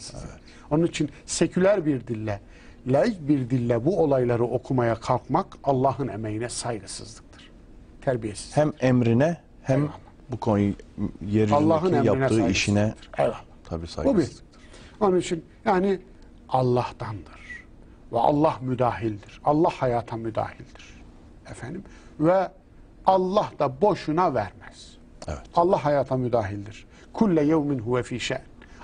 saygısızlık. Onun için seküler bir dille, laik bir dille bu olayları okumaya kalkmak Allah'ın emeğine saygısızlıktır. Terbiyesiz. Hem emrine hem Eyvallah. bu konuyu emrine yaptığı saygısızlıktır. işine Eyvallah. tabii Bu bir. saygısızlıktır. Onun için yani Allah'tandır. Ve Allah müdahildir. Allah hayata müdahildir. Efendim ve Allah da boşuna vermez. Evet. Allah hayata müdahildir. Kulle yevmin huve fi şe'n.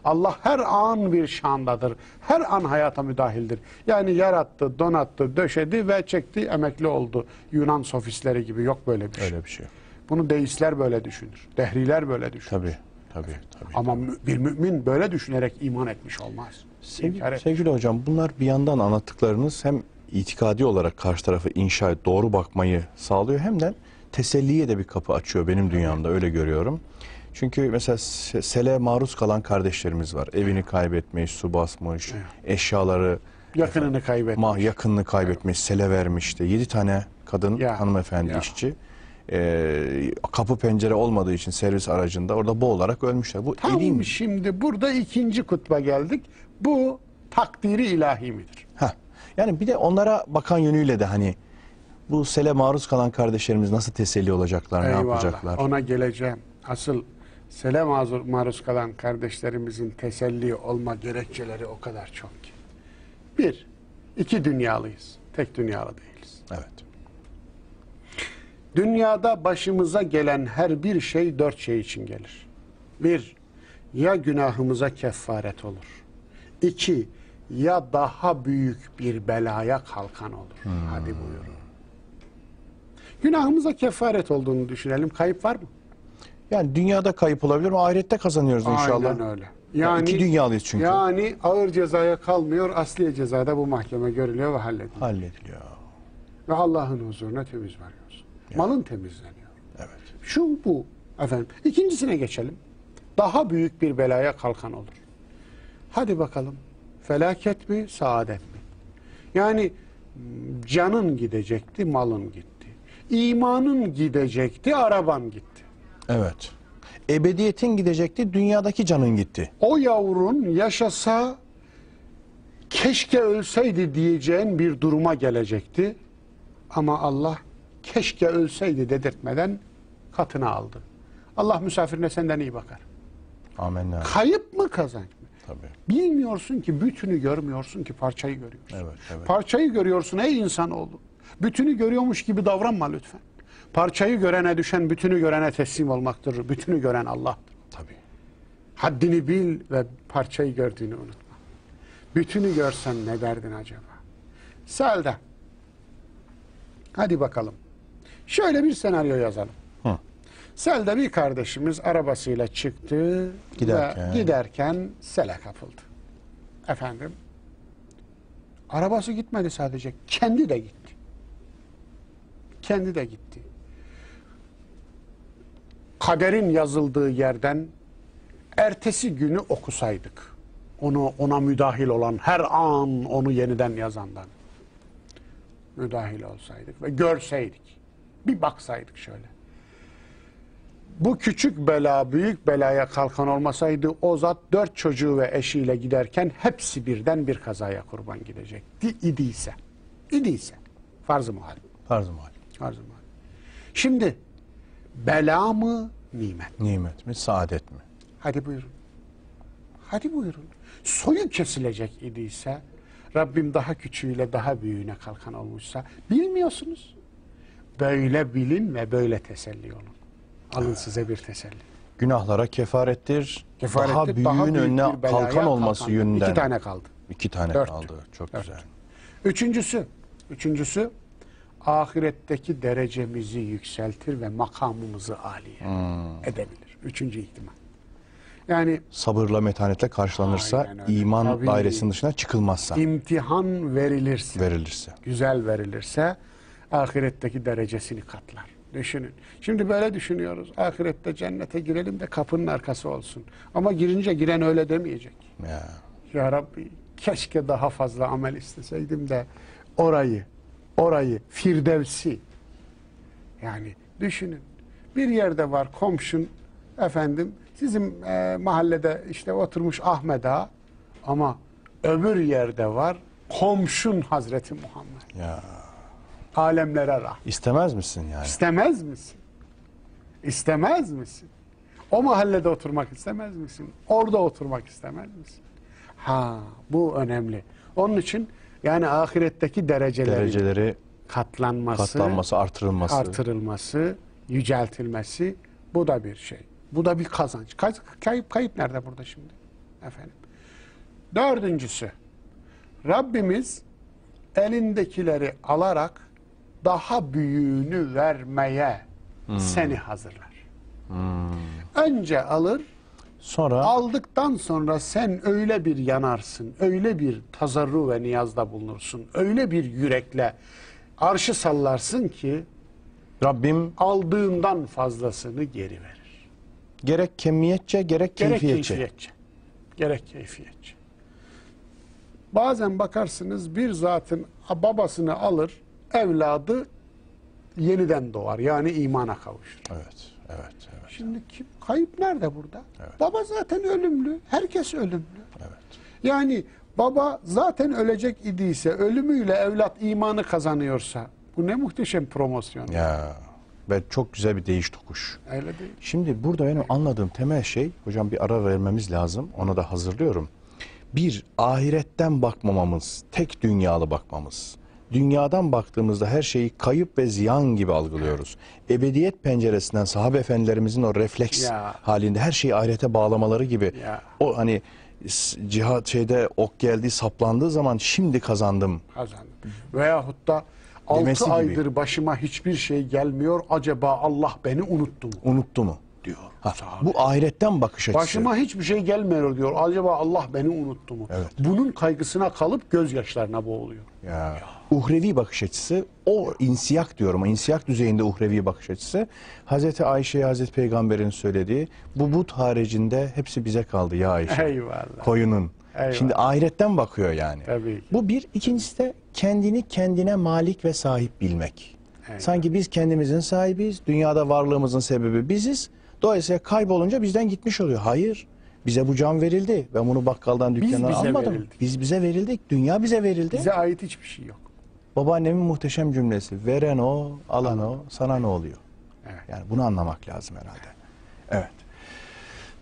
Allah her an bir şandadır. Her an hayata müdahildir. Yani yarattı, donattı, döşedi ve çekti, emekli oldu. Yunan sofistleri gibi yok böyle bir şey. Öyle bir şey. Bunu deistler böyle düşünür. Dehriler böyle düşünür. Tabii. Tabii. tabii. Ama mü- bir mümin böyle düşünerek iman etmiş olmaz. Sevgili, sevgili hocam bunlar bir yandan anlattıklarınız hem itikadi olarak karşı tarafı inşa et, doğru bakmayı sağlıyor hem de teselliye de bir kapı açıyor benim dünyamda öyle görüyorum. Çünkü mesela se- sele maruz kalan kardeşlerimiz var. Evini kaybetmiş, su basmış, eşyaları Yakınını kaybetmiş. ma yakınını kaybetmiş, sele vermiş de. Yedi tane kadın Ya, hanımefendi ya. işçi. Ee, kapı pencere olmadığı için servis aracında orada boğularak ölmüşler. Bu Tam şimdi burada ikinci kutba geldik. Bu takdiri ilahi midir? Heh. Yani bir de onlara bakan yönüyle de hani bu sele maruz kalan kardeşlerimiz nasıl teselli olacaklar, ne Eyvallah. yapacaklar? Ona geleceğim. Asıl mazur, maruz kalan kardeşlerimizin teselli olma gerekçeleri o kadar çok ki. Bir, iki dünyalıyız. Tek dünyalı değiliz. Evet. Dünyada başımıza gelen her bir şey dört şey için gelir. Bir, ya günahımıza kefaret olur. İki, ya daha büyük bir belaya kalkan olur. Hadi buyurun. Günahımıza kefaret olduğunu düşünelim. Kayıp var mı? Yani dünyada kayıp olabilir ama ahirette kazanıyoruz inşallah. Aynen öyle. Yani iki dünyalıyız çünkü. Yani ağır cezaya kalmıyor, asliye cezada bu mahkeme görülüyor ve hallediliyor. Hallediliyor. Ve Allah'ın huzuruna temiz varıyorsun. Malın temizleniyor. Evet. Şu bu efendim. İkincisine geçelim. Daha büyük bir belaya kalkan olur. Hadi bakalım. Felaket mi, saadet mi? Yani canın gidecekti, malın gitti. İmanın gidecekti, araban gitti. Evet. Ebediyetin gidecekti, dünyadaki canın gitti. O yavrun yaşasa keşke ölseydi diyeceğin bir duruma gelecekti. Ama Allah keşke ölseydi dedirtmeden katına aldı. Allah misafirine senden iyi bakar. Amenna. Kayıp mı kazanç mı? Tabii. Bilmiyorsun ki bütünü görmüyorsun ki parçayı görüyorsun. Evet, evet. Parçayı görüyorsun ey insanoğlu. Bütünü görüyormuş gibi davranma lütfen. Parçayı görene düşen bütünü görene teslim olmaktır. Bütünü gören Allah'tır. Tabii. Haddini bil ve parçayı gördüğünü unutma. Bütünü görsen ne derdin acaba? Selda. Hadi bakalım. Şöyle bir senaryo yazalım. Hı. Sel'de bir kardeşimiz arabasıyla çıktı Giderken. ve giderken sele kapıldı. Efendim? Arabası gitmedi sadece. Kendi de gitti. Kendi de gitti. Kaderin yazıldığı yerden ertesi günü okusaydık. Onu ona müdahil olan her an onu yeniden yazandan müdahil olsaydık ve görseydik. Bir baksaydık şöyle. Bu küçük bela büyük belaya kalkan olmasaydı o zat dört çocuğu ve eşiyle giderken hepsi birden bir kazaya kurban gidecekti idiyse. İdiyse. Farz-ı muhal. Farz-ı mahal. Farz-ı muhal. Şimdi bela mı nimet? Nimet mi, saadet mi? Hadi buyurun. Hadi buyurun. Soyu kesilecek idiyse Rabbim daha küçüğüyle daha büyüğüne kalkan olmuşsa bilmiyorsunuz. Böyle bilin ve böyle teselli olun. Alın size bir teselli. Günahlara kefarettir. Kefarettir, daha büyüğün büyük önüne belaya kalkan olması kalkan. yönünden. İki tane kaldı. İki tane Dört. kaldı. Çok Dört. güzel. Üçüncüsü, üçüncüsü ahiretteki derecemizi yükseltir ve makamımızı âliye Hmm. edebilir. Üçüncü ihtimal. Yani Sabırla, metanetle karşılanırsa, iman Tabii. dairesinin dışına çıkılmazsa, imtihan verilirse, verilirse. güzel verilirse ahiretteki derecesini katlar. Düşünün. Şimdi böyle düşünüyoruz. Ahirette cennete girelim de kapının arkası olsun. Ama girince giren öyle demeyecek. Ya. Ya Rabbi keşke daha fazla amel isteseydim de orayı, orayı, Firdevsi. Yani düşünün. Bir yerde var komşun efendim sizin e, mahallede işte oturmuş Ahmet Ağa. Ama öbür yerde var komşun Hazreti Muhammed. Ya Alemlere rahmet. istemez misin yani? İstemez misin? İstemez misin? O mahallede oturmak istemez misin? Orada oturmak istemez misin? Ha, bu önemli. Onun için yani ahiretteki derecelerin Dereceleri katlanması, katlanması, artırılması. artırılması, yüceltilmesi bu da bir şey. Bu da bir kazanç. Kay- Kayıp kayıp nerede burada şimdi? Efendim. Dördüncüsü. Rabbimiz elindekileri alarak daha büyüğünü vermeye seni hazırlar. Önce alır, Sonra aldıktan sonra sen öyle bir yanarsın, öyle bir tazarru ve niyazda bulunursun, öyle bir yürekle arşı sallarsın ki Rabbim aldığından fazlasını geri verir. gerek kemiyetçe gerek Gerek keyfiyetçe. keyfiyetçe. Gerek keyfiyetçe. Bazen bakarsınız bir zatın babasını alır, evladı yeniden doğar. Yani imana kavuşur. Evet, evet, evet. Şimdi kim, kayıp nerede burada? Baba zaten ölümlü. Herkes ölümlü. evet. Yani baba zaten ölecek idiyse, ölümüyle evlat imanı kazanıyorsa bu ne muhteşem promosyon. Ya ve çok güzel bir değiş tokuş. Öyle değil. Şimdi burada benim anladığım temel şey, hocam bir ara vermemiz lazım. Ona da hazırlıyorum. Bir, ahiretten bakmamamız, tek dünyalı bakmamız. Dünyadan baktığımızda her şeyi kayıp ve ziyan gibi algılıyoruz. Ebediyet penceresinden sahabe efendilerimizin o refleks Ya. halinde her şeyi ahirete bağlamaları gibi. Ya. O hani cihat şeyde ok geldi saplandığı zaman şimdi kazandım. Kazandı. Veyahut da Demesi 6 gibi. aydır başıma hiçbir şey gelmiyor. Acaba Allah beni unuttu mu? Unuttu mu? diyor. Ha, sahabe. bu ahiretten bakış açısı. Başıma hiçbir şey gelmiyor diyor. Acaba Allah beni unuttu mu? Evet. Bunun kaygısına kalıp gözyaşlarına boğuluyor. Ya. Uhrevi bakış açısı, o insiyak diyorum, insiyak düzeyinde uhrevi bakış açısı. Hazreti Ayşe'ye Hazreti Peygamber'in söylediği, bu but haricinde hepsi bize kaldı ya Ayşe. Eyvallah. Koyunun. Eyvallah. Şimdi ahiretten bakıyor yani. Tabii ki. Bu bir. ikincisi de kendini kendine malik ve sahip bilmek. Eyvallah. Sanki biz kendimizin sahibiyiz, dünyada varlığımızın sebebi biziz. Dolayısıyla kaybolunca bizden gitmiş oluyor. Hayır. Bize bu can verildi. Ben bunu bakkaldan Biz dükkandan bize almadım. verildik. Biz bize verildik. Dünya bize verildi. Bize ait hiçbir şey yok. Babaannemin muhteşem cümlesi. Veren o, alan o, sana ne oluyor? Evet. Yani bunu anlamak lazım herhalde. Evet.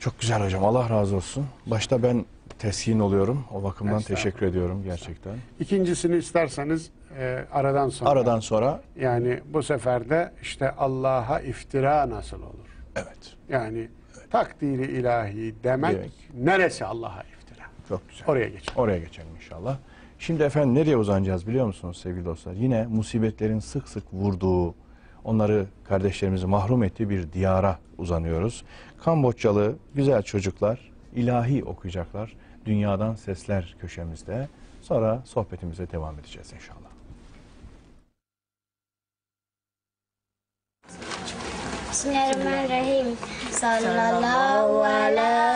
Çok güzel hocam. Allah razı olsun. Başta ben teskin oluyorum. O bakımdan Estağfurullah. teşekkür ediyorum gerçekten. İkincisini isterseniz e, aradan sonra. Aradan sonra Yani bu sefer de işte Allah'a iftira nasıl olur? evet. Yani takdiri ilahi demek Demek. neresi Allah'a iftira? Çok güzel. Oraya geçelim. Oraya geçelim inşallah. Şimdi efendim nereye uzanacağız biliyor musunuz sevgili dostlar? Yine musibetlerin sık sık vurduğu, onları kardeşlerimizi mahrum ettiği bir diyara uzanıyoruz. Kamboçyalı güzel çocuklar ilahi okuyacaklar. Dünyadan Sesler köşemizde. Sonra sohbetimize devam edeceğiz inşallah. Bismillahirrahmanirrahim. Sallallahu ala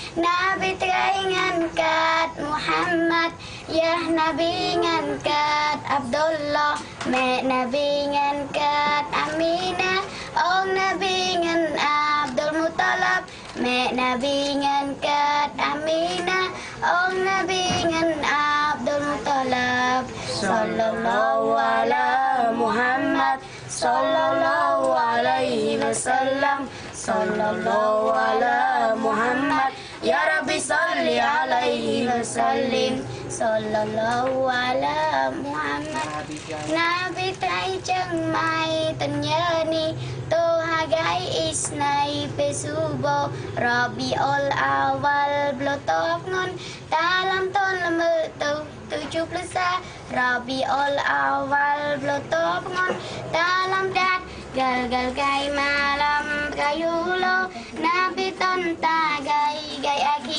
Nabi ngangkat Muhammad. Ya Nabi ngangkat Abdullah. Mẹ Nabi ngangkat Aminah. Ông Nabi ngan Abdul Muttalib. Mẹ Nabi ngangkat Aminah. Ông Nabi ngan Abdul Muttalib. Sallallahu ala Muhammad. Sallallahu alaihi wasallam. Sallallahu ala Muhammad Ya Rabbi salli alaihi wasallim. Sallallahu ala Muhammad. Nabi tay chân mai tình nhớ ni Tô ha gái isnai pe subo Rabbi ol awal blo tok ngon Ta lam ton la mơ tu tu chúc lơ xa Rabbi ol awal blo tok ngon Ta lam dat gal gal gai malam kayulo Nabi ton ta gai